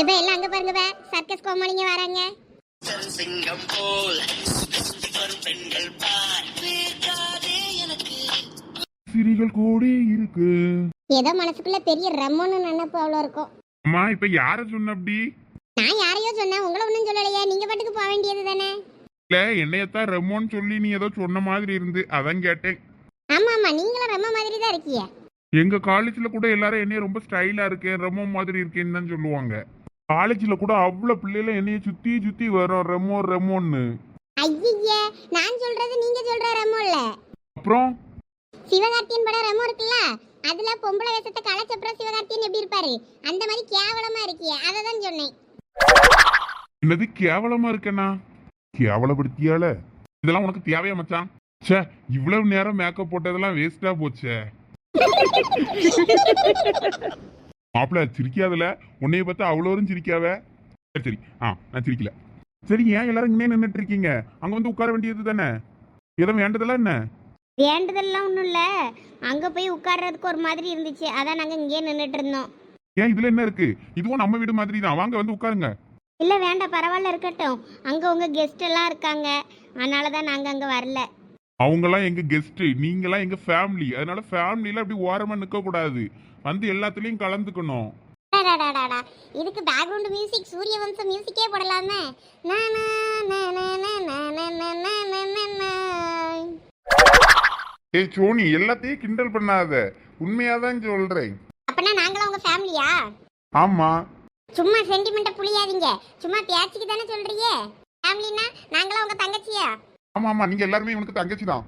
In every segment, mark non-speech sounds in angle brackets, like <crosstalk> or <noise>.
எப்ப எல்லாம் அங்க பாருங்க வே சர்க்கஸ் கோமாளிங்க வராங்க. சிங்கம் போல் பெண்கள் சிறிகள் கூடி இருக்கு. ஏதோ மனசுக்குள்ள பெரிய ரம்மன்னு நினைப்பு அவ்வளோ இருக்கும். அம்மா இப்ப யார சொன்ன அப்படி? நான் யாரையோ சொன்னேன். உங்களை ஒன்றும் சொல்லலையே. நீங்க பாட்டுக்கு போக வேண்டியது தானே? இல்ல என்னையத்தான் ரெமோன்னு சொல்லி நீ ஏதோ சொன்ன மாதிரி இருந்து அதான் கேட்டேன். ஆமா ஆமா. நீங்களும் ரம்ம மாதிரி தான் இருக்கீங்க. எங்க காலேஜ்ல கூட எல்லாரும் என்னைய ரொம்ப ஸ்டைலா இருக்கேன் ரெமோ மாதிரி இருக்கேன்னு தான் சொல்லுவாங்க. காலேஜ்ல கூட அவ்வளவு பிள்ளைல என்னைய சுத்தி சுத்தி வரும் ரெமோ ரெமோன்னு ஐயே நான் சொல்றது நீங்க சொல்ற ரம்மோ இல்ல அப்புறம்? சிவகார்த்தியன் படம் ரம்மோ இருக்குல்ல? அதுல பொம்பளை வேஷத்தை களைச்சப்புறம் சிவகார்த்தியன் எப்படி இருப்பாரு? அந்த மாதிரி கேவலமா இருக்கிய அதை தான் சொன்னேன். என்னது கேவலமா இருக்கேனா? கேவலப்படுத்தியால? இதெல்லாம் உனக்கு தேவையா மச்சான்? ச்சே இவ்வளவு நேரம் மேக்கப் போட்டதெல்லாம் வேஸ்டா போச்சே. <laughs> மாப்பிள்ள சிரிக்காதுல? உன்னைய பார்த்தா அவ்வளோரும் சிரிக்காவ? சரி சரி. ஆ நான் சிரிக்கல. சரி ஏன் எல்லாரும் இங்கே நின்றுட்டு இருக்கீங்க அங்க வந்து உட்கார வேண்டியது தானே? ஏதோ வேண்டதெல்லாம் என்ன? வேண்டதெல்லாம் ஒன்றும் இல்லை. அங்கே போய் உட்கார்றதுக்கு ஒரு மாதிரி இருந்துச்சு. அதான் நாங்கள் இங்கேயே நின்றுட்டு இருந்தோம் ஏன் இதுல என்ன இருக்கு? இதுவும் நம்ம வீடு மாதிரி தான். வாங்க வந்து உட்காருங்க. இல்லை வேண்டாம். பரவாயில்ல இருக்கட்டும். அங்கே உங்கள் கெஸ்ட் எல்லாம் இருக்காங்க. அதனால தான் நாங்கள் அங்கே வரல. அவங்கெல்லாம் எங்க கெஸ்ட் நீங்கெல்லாம் எங்க ஃபேமிலி அதனால ஃபேமிலியில அப்படி ஓரமா நிக்க கூடாது வந்து எல்லாத்துலயும் கலந்துக்கணும் அடாடாடாடா இதுக்கு பேக்ரவுண்ட் மியூசிக் சூரிய வம்ச மியூசிக்கே போடலாமே ஏய் சோனி எல்லாத்தையும் கிண்டல் பண்ணாத உண்மையா தான் சொல்றேன் அப்பனா நாங்களும் உங்க ஃபேமிலியா ஆமா சும்மா சென்டிமெண்ட்ட புளியாதீங்க சும்மா பேச்சுக்கு தானே சொல்றீங்க ஃபேமிலினா நாங்களும் உங்க தங்கச்சியா ஆமா ஆமா நீங்க எல்லாருமே இவனுக்கு தங்கச்சி தான்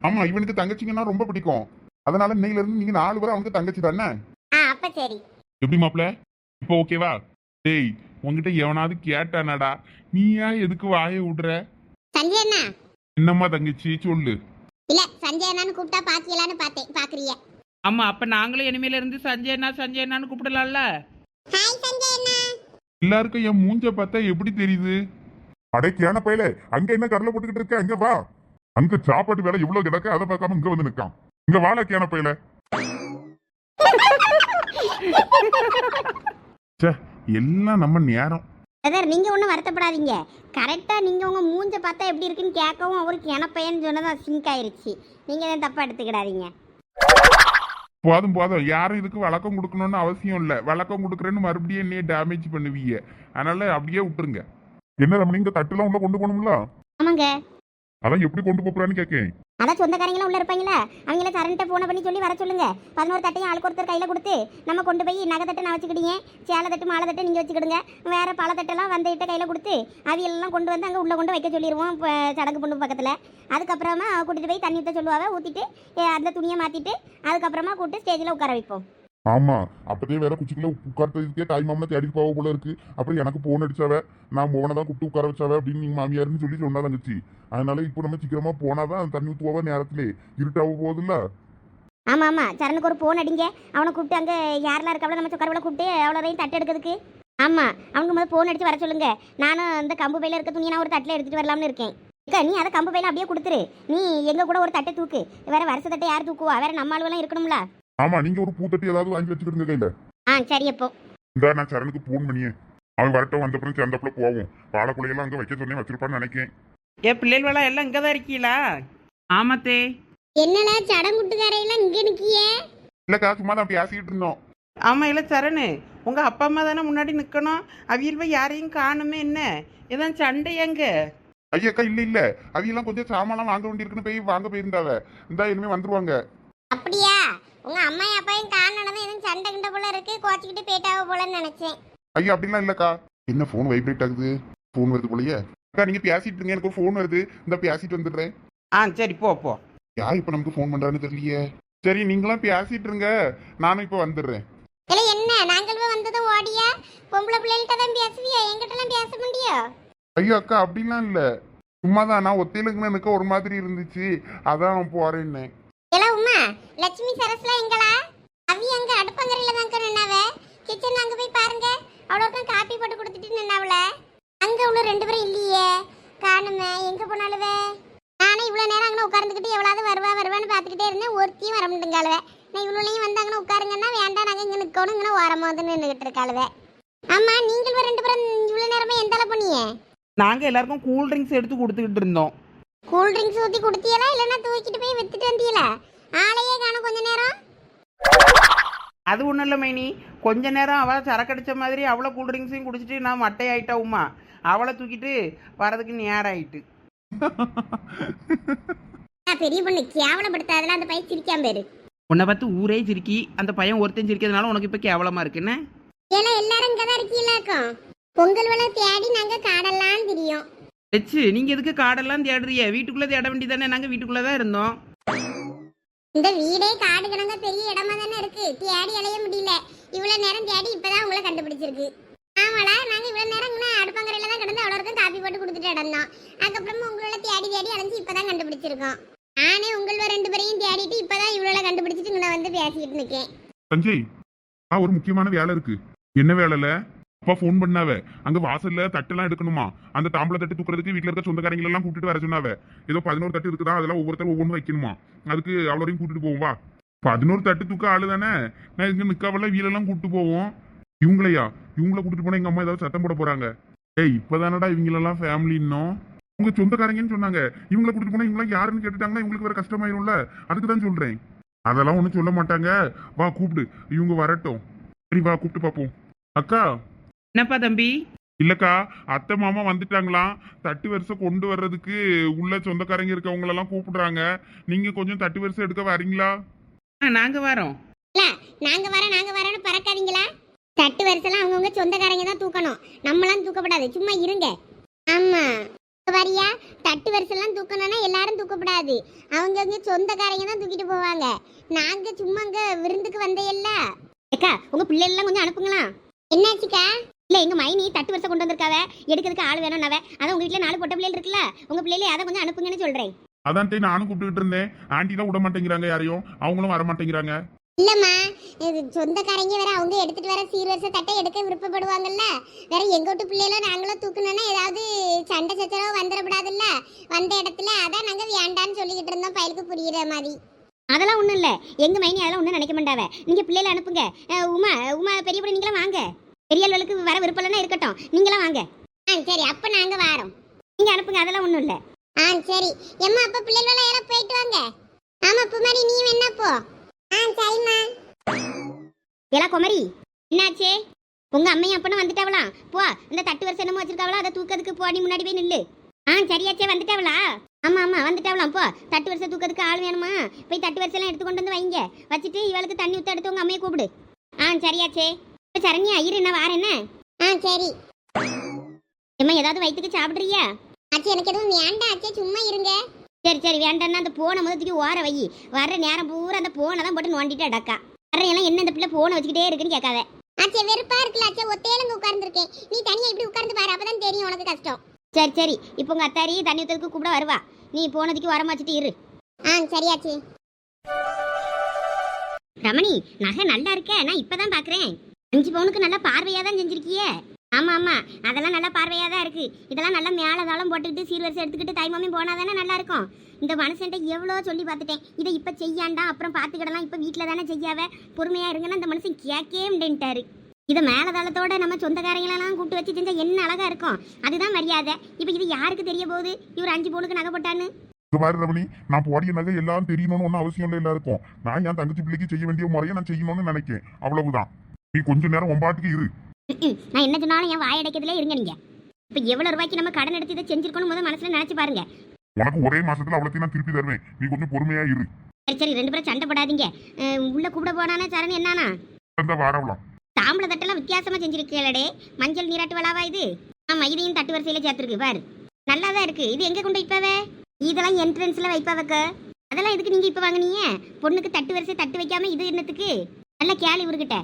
ஆமா இவனுக்கு தங்கச்சிங்கன்னா ரொம்ப பிடிக்கும் அதனால இன்னையில இருந்து நீங்க நாலு பேரும் அவனுக்கு தங்கச்சி தானே? ஆ அப்ப சரி. எப்படி மாப்ள இப்போ ஓகேவா டேய் உன்கிட்ட எவனாவது கேட்டானடா நீயா எதுக்கு வாயை விடுற சஞ்சய் அண்ணா. என்னம்மா தங்கச்சி சொல்லு. இல்ல சஞ்சய் அண்ணான்னு கூப்பிட்டா பாத்தீங்களான்னு பார்த்தேன் பாக்குறிய ஆமா அப்ப நாங்களும் இனிமேல இருந்து சஞ்சய் அண்ணா சஞ்சய் அண்ணான்னு கூப்பிடலாம்ல? ஹாய் சஞ்சய் அண்ணா. எல்லாருக்கும் என் மூஞ்ச பார்த்தா எப்படி தெரியுது? அடே கேன பையல அங்க என்ன கடலை போட்டுக்கிட்டு இருக்க? அங்க வா. அங்க சாப்பாட்டு வேலை இவ்வளவு கிடக்க? அதை பார்க்காம இங்க வந்து நிக்கான். இங்க வாழ கேன பையல. ச்சே எல்லாம் நம்ம நேரம். பிரதர் நீங்க ஒன்றும் வருத்தப்படாதீங்க. கரெக்டா நீங்க உங்க மூஞ்ச பார்த்தா எப்படி இருக்குன்னு கேட்கவும் அவருக்கு எனப்பையன்னு சொன்னதான் சிங்க் ஆயிருச்சு. நீங்க எதுவும் தப்பா எடுத்துக்கிடாதீங்க. போதும் போதும். யாரும் இதுக்கு வழக்கம் கொடுக்கணும்னு அவசியம் இல்லை. வழக்கம் கொடுக்குறேன்னு மறுபடியும் என்னைய டேமேஜ் பண்ணுவீங்க. அதனால அப்படியே விட்டுருங்க. என்ன ரமணி இந்த தட்டுலாம் உள்ள கொண்டு போகணும்ல? ஆமாங்க. அதான் எப்படி கொண்டு போறான்னு கேக்கேன். அதான் சொந்தக்காரங்களும் உள்ள இருப்பாங்களா அவங்கள கரண்ட்டை ஃபோனை பண்ணி சொல்லி வர சொல்லுங்க. பதினோரு தட்டையும் ஆளுக்கு ஒருத்தர் கையில் கொடுத்து நம்ம கொண்டு போய் நகை தட்டை நான் வச்சுக்கிட்டீங்க சேலை தட்டு மாலை தட்டு நீங்கள் வச்சுக்கிடுங்க. வேறு பல தட்டெல்லாம் வந்துகிட்ட கையில் கொடுத்து அவியெல்லாம் கொண்டு வந்து அங்கே உள்ளே கொண்டு வைக்க சொல்லிடுவோம் இப்போ சடங்கு பொண்ணு பக்கத்தில். அதுக்கப்புறமா கூட்டிட்டு போய் தண்ணி ஊற்ற சொல்லுவாங்க ஊற்றிட்டு அந்த துணியை மாற்றிட்டு அதுக்கப்புறமா கூப்பிட்டு ஸ்டேஜில் உட்கார வைப்போம். ஆமா அப்பதே வேற குச்சிக்குள்ள உட்கார்த்ததுக்கே தாய் மாமா தேடி போக போல இருக்கு. அப்புறம் எனக்கு போன் அடிச்சாவ நான் மோனை தான் கூப்பிட்டு உட்கார வச்சாவ அப்படின்னு நீங்க மாமியாருன்னு சொல்லி சொன்னா தங்கச்சி. அதனால இப்போ நம்ம சீக்கிரமா போனாதான் தண்ணி ஊற்றுவா நேரத்திலே. இருட்டாவ போகுதுல்ல? ஆமா ஆமா. சரணுக்கு ஒரு ஃபோன் அடிங்க. அவனை கூப்பிட்டு அங்கே யாரெல்லாம் இருக்காவளோ நம்ம சொக்கரவளை கூப்பிட்டு அவ்வளோதையும் தட்டு எடுக்கிறதுக்கு. ஆமா அவனுக்கு முதல்ல ஃபோன் அடிச்சு வர சொல்லுங்க. நானும் அந்த கம்பு பையில இருக்க துணியை நான் ஒரு தட்டில் எடுத்துகிட்டு வரலாம்னு இருக்கேன். அக்கா நீ அதை கம்பு பையில அப்படியே கொடுத்துரு. நீ எங்க கூட ஒரு தட்டை தூக்கு. வேற வருஷ தட்டை யார் தூக்குவா? வேற நம்ம ஆளுவெல்லாம் இருக்கணும்ல. ஆமா நீங்க ஒரு பூத்தட்டி ஏதாவது வாங்கி வச்சுக்கிடுங்க கையில. ஆ சரி அப்போ. இந்த நான் சரணுக்கு போன் பண்ணியே. அவன் வரட்டும் வந்தப்புறம் சேர்ந்தப்புல போவோம். வாழைக்குள்ளையெல்லாம் அங்க வைக்க சொன்னே வச்சிருப்பான்னு நினைக்கேன். ஏ பிள்ளைகளெல்லாம் எல்லாம் இங்கே தான் இருக்கீங்களா ஆமாத்தே. என்னடா சடங்குட்டுக்காரையெல்லாம் இங்கே நிற்கியே இல்லக்கா சும்மா தான் பேசிக்கிட்டு இருந்தோம். ஆமா இல்ல சரணு. உங்க அப்பா அம்மா தானே முன்னாடி நிக்கணும்? அவியல் போய் யாரையும் காணுமே என்ன? இதான் சண்டை எங்க ஐயக்கா இல்ல இல்ல. அவையெல்லாம் கொஞ்சம் சாமான்லாம் வாங்க வேண்டியிருக்குன்னு போய் வாங்க போயிருந்தாவ. இந்தா இனிமே வந்துருவாங்க. அப்படியா? உங்க அம்மா அப்பாயும் காரணம் எதுவும் சண்டை கிண்ட போல இருக்கு. கோச்சிக்கிட்டு போயிட்டாவ போலன்னு நினைச்சேன். ஐயா அப்படிலாம் இல்லக்கா. என்ன ஃபோன் வைப்ரேட் ஆகுது? ஃபோன் வருது போலயே. அக்கா நீங்க பேசிட்டு இருங்க. எனக்கு ஒரு ஃபோன் வருது. இந்த பேசிட்டு வந்துடுறேன். ஆ சரி போ போ. யார் இப்ப நமக்கு ஃபோன் பண்றான்னு தெரியலையே. சரி நீங்களாம் பேசிட்டு இருங்க. நானும் இப்ப வந்துடுறேன். இல்ல என்ன? நாங்கள் வந்தது ஓடியா பொம்பளை பிள்ளைகிட்ட தான் பேசுவியா? என்கிட்டலாம் பேச முடியும் ஐயோ அக்கா அப்படிலாம் இல்ல. சும்மாதான். நான் ஒத்தையிலுக்குன்னு எனக்கு ஒரு மாதிரி இருந்துச்சு. அதான் போறேன்னு இல்ல உமா லட்சுமி சரஸ்லாம் எங்களா? அவி அங்க அடுப்பங்கரையில தான் நின்னாவ. கிச்சன் அங்க போய் பாருங்க. அவ்வளோக்கும் காப்பி போட்டு கொடுத்துட்டு நின்னாவல அங்க உள்ள ரெண்டு பேரும் இல்லையே. காணுமே எங்க போனாலுவே? நானே இவ்வளவு நேரம் அங்கே உட்கார்ந்துக்கிட்டு எவ்வளவு வருவா வருவான்னு பார்த்துக்கிட்டே இருந்தேன். ஒருத்தியும் வர முடியுங்காலுவே நான் இவ்வளோலையும் வந்தாங்கன்னா உட்காருங்கன்னா வேண்டாம் நாங்கள் இங்கே நிற்கணும் இங்கே ஓரமாக வந்து நின்றுக்கிட்டு இருக்காளுவே. ஆமா நீங்கள் ரெண்டு பேரும் இவ்வளவு நேரமா எந்த அளவு பண்ணீங்க நாங்கள் எல்லாருக்கும் கூல் ட்ரிங்க்ஸ் எடுத்து கொடுத்துக்கிட்டு இருந்தோம். கூல் ட்ரிங்க்ஸ் ஊத்தி குடுத்தீங்களா இல்லைன்னா தூக்கிட்டு போய் வித்துட்டு வந்தீங்களா ஆளையே காணும். கொஞ்ச நேரம். அது ஒன்றும் இல்லை மைனி. கொஞ்ச நேரம் அவள் சரக்கடிச்ச மாதிரி அவ்வளோ கூல் ட்ரிங்க்ஸையும் குடிச்சிட்டு நான் மட்டை ஆயிட்டா உமா. அவளை தூக்கிட்டு வரதுக்கு நேரம் ஆயிட்டு பெரிய பொண்ணு கேவலப்படுத்தாதல அந்த பையன் சிரிக்காம பேரு உன்னை பார்த்து ஊரே சிரிக்கி அந்த பையன் ஒருத்தன் சிரிக்கிறதுனால உனக்கு இப்போ கேவலமாக இருக்குன்னு ஏன்னா எல்லாரும் இங்கதான் இருக்கீங்களாக்கும் பொங்கல் விழா தேடி நாங்க காடெல்லாம் தெரியும். வச்சு நீங்கள் எதுக்கு காடெல்லாம் தேடுறிய வீட்டுக்குள்ளே தேட வேண்டியதானே நாங்கள் வீட்டுக்குள்ளே தான் இருந்தோம். இந்த வீடே காடு கிடங்க பெரிய இடமா தானே இருக்கு. தேடி அலைய முடியல. இவ்வளவு நேரம் தேடி இப்பதான் உங்களை கண்டுபிடிச்சிருக்கு. ஆமாடா நாங்க இவ்வளவு நேரம் இன்னும் அடுப்பங்கரையில தான் கிடந்து அவ்வளோருக்கும் காப்பி போட்டு கொடுத்துட்டு இடந்தோம் அதுக்கப்புறமா உங்களோட தேடி தேடி அலைஞ்சு இப்பதான் கண்டுபிடிச்சிருக்கோம். நானே உங்கள ரெண்டு பேரையும் தேடிட்டு இப்பதான் இவ்வளோ கண்டுபிடிச்சிட்டு இங்க வந்து பேசிக்கிட்டு இருக்கேன் சஞ்சய் ஆ ஒரு முக்கியமான வேலை இருக்கு. என்ன வேலைல? அப்பா ஃபோன் பண்ணாவ. அங்க வாசல்ல தட்டெல்லாம் எடுக்கணுமா? அந்த தாம்பளை தட்டு தூக்குறதுக்கு வீட்டுல இருக்க சொந்தக்காரங்க எல்லாம் கூட்டிட்டு வர சொன்னாவ. ஏதோ பதினோரு தட்டு இருக்குதா? அதெல்லாம் ஒவ்வொருத்தரும் ஒவ்வொன்று வைக்கணுமா? அதுக்கு அவ்வளோரையும் கூட்டிட்டு போவோம் வா. பதினோரு தட்டு தூக்க ஆளு தானே? நான் இங்க நிக்காவல வீலெல்லாம் கூப்பிட்டு போவோம். இவங்களையா? இவங்கள கூட்டிட்டு போனா எங்க அம்மா ஏதாவது சத்தம் போட போறாங்க? ஏய் இப்பதானடா இவங்களெல்லாம் ஃபேமிலி இன்னும். உங்க சொந்தக்காரங்கன்னு சொன்னாங்க. இவங்கள கூட்டிட்டு போனா இவங்களாம் யாருன்னு கேட்டுட்டாங்கன்னா இவங்களுக்கு வேற கஷ்டமாயிரும்ல? அதுக்கு தான் சொல்றேன். அதெல்லாம் ஒன்றும் சொல்ல மாட்டாங்க. வா கூப்பிடு. இவங்க வரட்டும். சரி வா கூப்பிட்டு பார்ப்போம் அக்கா என்னப்பா தம்பி? இல்லக்கா அத்தை மாமா வந்துட்டாங்களாம். தட்டு வரிசை கொண்டு வர்றதுக்கு உள்ள சொந்தக்காரங்க இருக்கவங்களெல்லாம் கூப்பிடுறாங்க. நீங்க கொஞ்சம் தட்டு வரிசை எடுக்க வரீங்களா? ஆ நாங்கள் வரோம். இல்ல நாங்க வர நாங்க வரேன்னு பறக்காதீங்களா? தட்டு வரிசைலாம் அவங்கவுங்க சொந்தக்காரங்க தான் தூக்கணும். நம்மளாம் தூக்கப்படாது. சும்மா இருங்க. ஆமா. வரியா தட்டு வரிசைலாம் தூக்கணும்னா எல்லாரும் தூக்கப்படாது. அவங்கவுங்க சொந்தக்காரங்க தான் தூக்கிட்டு போவாங்க. நாங்க சும்மா அங்க விருந்துக்கு வந்தையல்ல. அக்கா உங்க பிள்ளைகள் கொஞ்சம் அனுப்புங்களா? என்னாச்சுக்கா? இல்ல எங்க மைனி தட்டு வரிசை கொண்டு வந்திருக்காவ? எடுக்கிறதுக்கு ஆள் வேணும்னாவ அதான் உங்க வீட்டுல நாலு பொட்ட பிள்ளைகள் இருக்குல்ல? உங்க பிள்ளைகளை அதை கொஞ்சம் அனுப்புங்கன்னு சொல்றேன். அதான் டேய் நானும் கூப்பிட்டுக்கிட்டு இருந்தேன். ஆண்டி தான் விட மாட்டேங்கிறாங்க யாரையும். அவங்களும் வர மாட்டேங்கிறாங்க இல்லம்மா இது சொந்தக்காரங்க வேற அவங்க எடுத்துட்டு வர சீர்வரிசை தட்டை எடுக்க விருப்பப்படுவாங்கல்ல? வேற எங்க வீட்டு பிள்ளைகளும் நாங்களும் தூக்கணும்னா ஏதாவது சண்டை சச்சரவு வந்துடக்கூடாதுல்ல வந்த இடத்துல அதான் நாங்க வேண்டான்னு சொல்லிக்கிட்டு இருந்தோம். பயலுக்கு புரியுற மாதிரி. அதெல்லாம் ஒண்ணும் இல்ல. எங்க மைனி அதெல்லாம் ஒண்ணும் நினைக்க மாட்டாவ. நீங்க பிள்ளைல அனுப்புங்க. உமா உமா பெரிய பொண்ணு நீங்களும் வாங்க. பெரிய அளவுக்கு வர விருப்பம் இல்லைன்னா இருக்கட்டும். நீங்களும் வாங்க. ஆ சரி. அப்ப நாங்க வாரோம். நீங்க அனுப்புங்க. அதெல்லாம் ஒண்ணும் இல்ல. ஆ சரி. எம்மா அப்ப பிள்ளைகள் எல்லாம் போயிட்டு வாங்க. ஆமா குமாரி நீ என்ன போ. ஆ சரிம்மா. ஏலா குமரி என்னாச்சு? உங்க அம்மையும் அப்பனும் வந்துட்டாவலாம் போ. இந்த தட்டு வரிசை என்னமோ வச்சிருக்காவளா? அதை தூக்கிறதுக்கு போடி முன்னாடி போய் நில்லு. ஆ சரியாச்சே. வந்துட்டாவளா? ஆமா ஆமா. வந்துட்டாவலாம் போ. தட்டு வரிசை தூக்கிறதுக்கு ஆள் வேணுமா? போய் தட்டு வரிசைலாம் எடுத்து கொண்டு வந்து வைங்க. வச்சுட்டு இவளுக்கு தண்ணி ஊத்த எடுத்து உங்க அம்மையை கூப்பிடு. ஆ சரியாச்சே. சரண்யா இரு என்ன வார என்ன? ஆ சரி. எம்மா ஏதாவது வயிற்றுக்கு சாப்பிடுறியா? ஆச்சு எனக்கு எதுவும் வேண்டாம் ஆச்சே சும்மா இருங்க. சரி சரி வேண்டாம்னா அந்த போனை முதத்துக்கு ஓர வை. வர்ற நேரம் பூரா அந்த போனை தான் போட்டு நோண்டிட்டு அடக்கா வர்ற எல்லாம் என்ன இந்த பிள்ளை போனை வச்சுக்கிட்டே இருக்குன்னு கேட்காத. ஆச்சே வெறுப்பா இருக்குல்ல ஆச்சே ஒத்தையிலங்க உட்கார்ந்துருக்கேன். நீ தனியா இப்படி உட்கார்ந்து பாரு அப்பதான் தெரியும் உனக்கு கஷ்டம். சரி சரி இப்போ உங்க அத்தாரி தண்ணி ஊத்துறதுக்கு கூப்பிட வருவா. நீ போனதுக்கு உரம் வச்சுட்டு இரு. ஆ சரியாச்சு ரமணி நகை நல்லா இருக்க நான் இப்பதான் பாக்குறேன். அஞ்சு பவுனுக்கு நல்லா பார்வையாக தான் செஞ்சிருக்கியே? ஆமா ஆமா. அதெல்லாம் நல்லா பார்வையாக தான் இருக்குது இதெல்லாம் நல்லா மேலே தாளம் போட்டுக்கிட்டு சீர்வரிசை எடுத்துக்கிட்டு தாய்மாமி போனால் தானே நல்லா இருக்கும். இந்த மனுஷன்ட்ட எவ்வளோ சொல்லி பார்த்துட்டேன். இதை இப்போ செய்யாண்டா அப்புறம் பார்த்துக்கிடலாம். இப்போ வீட்டில் தானே செய்யாவ. பொறுமையாக இருங்கன்னா இந்த மனுஷன் கேட்கவே முடின்ட்டாரு இதை மேலே தளத்தோட நம்ம சொந்தக்காரங்களெல்லாம் கூப்பிட்டு வச்சு செஞ்சால் என்ன அழகாக இருக்கும்? அதுதான் மரியாதை. இப்போ இது யாருக்கு தெரிய போகுது? இவர் அஞ்சு பவுனுக்கு நகை போட்டான்னு. இந்த மாதிரி ரமணி நான் போடிய நகை எல்லாரும் தெரியணும்னு ஒன்றும் அவசியம் இல்லை எல்லாருக்கும். நான் என் தங்கச்சி பிள்ளைக்கு செய்ய வேண்டிய முறையை நான் செய்யணும்னு நினைக்கிறேன் அவ்வளவுதான். நீ கொஞ்ச நேரம் ஒம்பாட்டுக்கு இரு. நான் என்ன சொன்னாலும் என் வாயடைக்கிறதுல இருங்க நீங்க. இப்போ எவ்வளோ ரூபாய்க்கு நம்ம கடன் எடுத்து இதை செஞ்சிருக்கணும் முதல் மனசுல நினைச்சு பாருங்க. உனக்கு ஒரே மாசத்துல அவ்வளோத்தையும் நான் திருப்பி தருவேன். நீ கொஞ்சம் பொறுமையா இரு. சரி சரி ரெண்டு பேரும் சண்டை போடாதீங்க. உள்ள கூப்பிட போனானே சரண் என்னன்னா அந்த வாரவலாம். தாம்பளை தட்டெல்லாம் வித்தியாசமா செஞ்சிருக்கேளடே மஞ்சள் நீராட்டு விழாவா இது? ஆமா இதையும் தட்டு வரிசையில சேர்த்துருக்கு பாரு. நல்லா தான் இருக்கு. இது எங்க கொண்டு வைப்பாவே இதெல்லாம் என்ட்ரன்ஸ்ல வைப்பாவக்க அதெல்லாம் எதுக்கு நீங்க இப்ப வாங்குனீங்க? பொண்ணுக்கு தட்டு வரிசை தட்டு வைக்காம இது என்னத்துக்கு? நல்ல கேள்வி இவர்கிட்ட.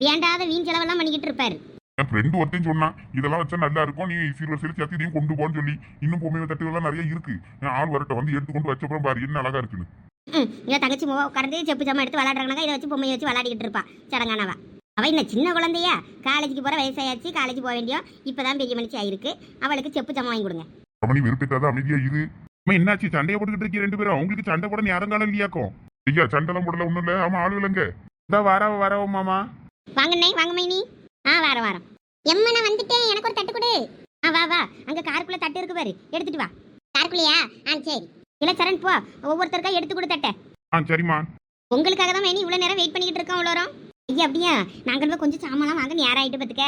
வேண்டாத வீண் செலவெல்லாம் பண்ணிக்கிட்டு இருப்பாரு. என் ஃப்ரெண்டு ஒருத்தையும் சொன்னான் இதெல்லாம் வச்சா நல்லா இருக்கும். நீ சீர்வரிசையில் சேர்த்து இதையும் கொண்டு போன்னு சொல்லி இன்னும் பொம்மை தட்டுகள்லாம் நிறைய இருக்கு. என் ஆள் வரட்டும் வந்து எடுத்து கொண்டு வச்சப்பறம் பாரு என்ன அழகா இருக்குன்னு. ம் இவன் தங்கச்சி முக உட்கார்ந்து செப்பு ஜாமா எடுத்து விளாடுறாங்க இதை வச்சு பொம்மையை வச்சு விளாடிக்கிட்டு இருப்பா. சடங்கானவா. அவ என்ன சின்ன குழந்தையா. காலேஜுக்கு போற வயசாயாச்சு. காலேஜ் போக வேண்டியோம் இப்பதான் பெரிய மனுஷி ஆயிருக்கு. அவளுக்கு செப்பு ஜாமா வாங்கி கொடுங்க. ரமணி வெறுப்பிட்டாத அமைதியா இரு. அம்மா, என்னாச்சு? சண்டையை போட்டுக்கிட்டு இருக்கீங்க ரெண்டு பேரும். உங்களுக்கு சண்டை போட நேரங்காலம் இல்லையாக்கும்? ஐயா சண்டெல்லாம் போடல ஒண்ணும் இல்ல. ஆமா ஆளுலங்க இந்த வரவ வரவ மாமா. வாங்கண்ணே வாங்க மைனி ஆ வாரம் வாரம். எம்மா நான் வந்துட்டேன். எனக்கு ஒரு தட்டு கொடு. ஆ வா வா. அங்க காருக்குள்ள தட்டு இருக்கு பாரு. எடுத்துட்டு வா. காருக்குள்ளயா? ஆ சரி. இல்ல சரண் போ. ஒவ்வொருத்தருக்கா எடுத்து கொடு தட்டை. ஆ சரிம்மா. உங்களுக்காக தான் மைனி இவ்வளவு நேரம் வெயிட் பண்ணிக்கிட்டு இருக்கோம் இவ்வளோ ஐயா அப்படியா? நாங்கள் கொஞ்சம் சாமான்லாம் வாங்க நேரம் பார்த்துக்க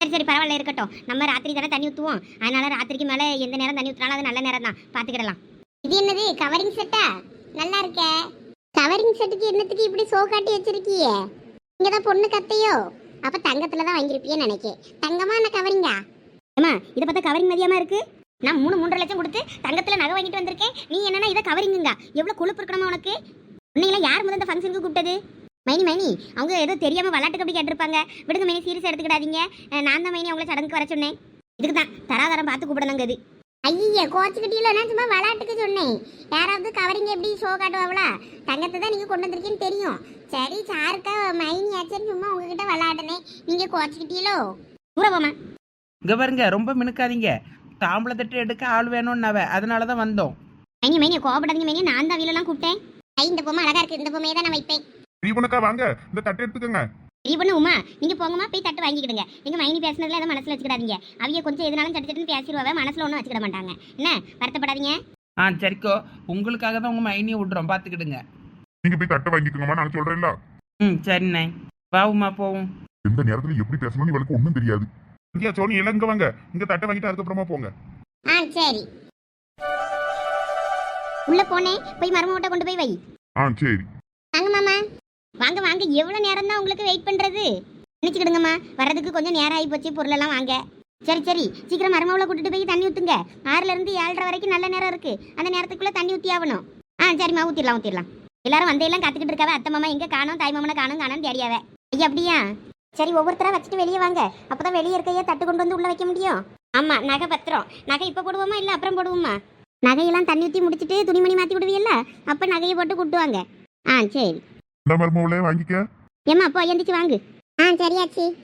சரி சரி பரவாயில்ல இருக்கட்டும். நம்ம ராத்திரி தானே தண்ணி ஊற்றுவோம் அதனால ராத்திரிக்கு மேலே எந்த நேரம் தண்ணி ஊற்றினாலும் அது நல்ல நேரம் தான். பார்த்துக்கிடலாம் இது என்னது கவரிங் செட்டா நல்லா இருக்க. கவரிங் செட்டுக்கு என்னத்துக்கு இப்படி சோ காட்டி வச்சிருக்கியே? இங்கே தான் பொண்ணு கத்தையோ? அப்போ தங்கத்தில் தான் வாங்கியிருப்பியன்னு நினைக்கேன் தங்கமா என்ன கவரிங்கா? ஏமா இதை பார்த்தா கவரிங் மதியமா இருக்கு? நான் மூணு மூன்றரை லட்சம் கொடுத்து தங்கத்தில் நகை வாங்கிட்டு வந்திருக்கேன். நீ என்னன்னா இதை கவரிங்குங்க? எவ்வளோ கொழுப்பு இருக்கணுமா உனக்கு? உன்னையெல்லாம் யார் முதல் இந்த ஃபங்க்ஷனுக்கு கூப்பிட்டது? மைனி மைனி அவங்க ஏதோ தெரியாம விளாட்டுக்கு அப்படி கேட்டிருப்பாங்க. விடுங்க மைனி சீரியஸ் எடுத்துக்கிடாதீங்க. நான் தான் மைனி அவங்கள சடங்குக்கு வர சொன்னேன். இதுக்கு தான் தராதரம் பார்த்து கூப்பிடணுங்க இது ஐயா கோச்சுக்கிட்டீங்களா நான் சும்மா விளாட்டுக்கு சொன்னேன். யாராவது கவரிங் எப்படி ஷோ காட்டுவாங்களா தங்கத்தை தான் நீங்க கொண்டு வந்திருக்கீன்னு தெரியும். சரி சாருக்கா மைனி ஆச்சுன்னு சும்மா உங்ககிட்ட விளாடுனேன் நீங்க கோச்சுக்கிட்டீங்களோ தூர போமா இங்க பாருங்க ரொம்ப மினுக்காதீங்க. தாம்பளை தட்டு எடுக்க ஆள் வேணும்னாவ அதனால தான் வந்தோம். மைனி மைனி கோபப்படாதீங்க மைனி. நான் தான் வீலெல்லாம் கூப்பிட்டேன். ஐ இந்த பொம்மை அழகா இருக்கு இந்த பொம்மையை தான் நான் வைப்பேன். தீபனக்கா வாங்க. இந்த தட்டை எடுத்துக்கோங்க. பெரிய பொண்ணு உமா. நீங்க போங்கம்மா போய் தட்டு வாங்கிக்கிடுங்க. எங்க மைனி பேசுனதுல எதுவும் மனசுல வச்சுக்கிடாதீங்க. அவிய கொஞ்சம் எதுனாலும் சட்டு சட்டுன்னு பேசிடுவாங்க மனசுல ஒன்றும் வச்சுக்கிட மாட்டாங்க. என்ன? வருத்தப்படாதீங்க. ஆ சரிக்கோ. உங்களுக்காக தான் உங்கள் மைனியை விட்றோம். பார்த்துக்கிடுங்க நீங்க போய் தட்டை வாங்கிக்கோங்கம்மா நான் சொல்றேன்ல. ம் சரிண்ணே. வாவுமா போவோம். எந்த நேரத்துல எப்படி பேசணும்னு இவளுக்கு ஒண்ணும் தெரியாது. இங்கே சோனி எல்லாம் இங்க வாங்க. இங்க தட்டை வாங்கிட்டு அதுக்கப்புறமா போங்க. ஆ சரி. உள்ள போனேன் போய் மருமகிட்ட கொண்டு போய் வை. ஆ சரி. வாங்க வாங்க. எவ்வளோ நேரம் தான் உங்களுக்கு வெயிட் பண்றது? நினச்சிக்கிடுங்கம்மா வர்றதுக்கு கொஞ்சம் நேரம் ஆகி போச்சு பொருளெல்லாம் வாங்க. சரி சரி. சீக்கிரம் மருமகளை கூட்டிட்டு போய் தண்ணி ஊற்றுங்க ஆறுல இருந்து ஏழரை வரைக்கும் நல்ல நேரம் இருக்கு. அந்த நேரத்துக்குள்ளே தண்ணி ஊற்றி ஆகணும். ஆ சரிம்மா ஊற்றிடலாம் ஊற்றிடலாம் எல்லாரும் வந்தையெல்லாம் காத்துக்கிட்டு இருக்காவ. அத்தை மாமா எங்கே காணும் தாய் மாமனை காணும் காணும் தேடியாவ. ஐயா அப்படியா? சரி ஒவ்வொருத்தரா வச்சுட்டு வெளியே வாங்க. அப்பதான் வெளியே இருக்கையே தட்டு கொண்டு வந்து உள்ள வைக்க முடியும். ஆமா நகை பத்திரம். நகை இப்போ போடுவோமா இல்லை அப்புறம் போடுவோமா? நகையெல்லாம் தண்ணி ஊற்றி முடிச்சுட்டு துணிமணி மாத்தி விடுவீல்ல அப்போ நகையை போட்டு கூட்டுவாங்க. ஆ சரி. இந்த மருமவளே வாங்கிக்க. ஏமா போ எந்திரிச்சு வாங்கு. ஆ சரியாச்சி.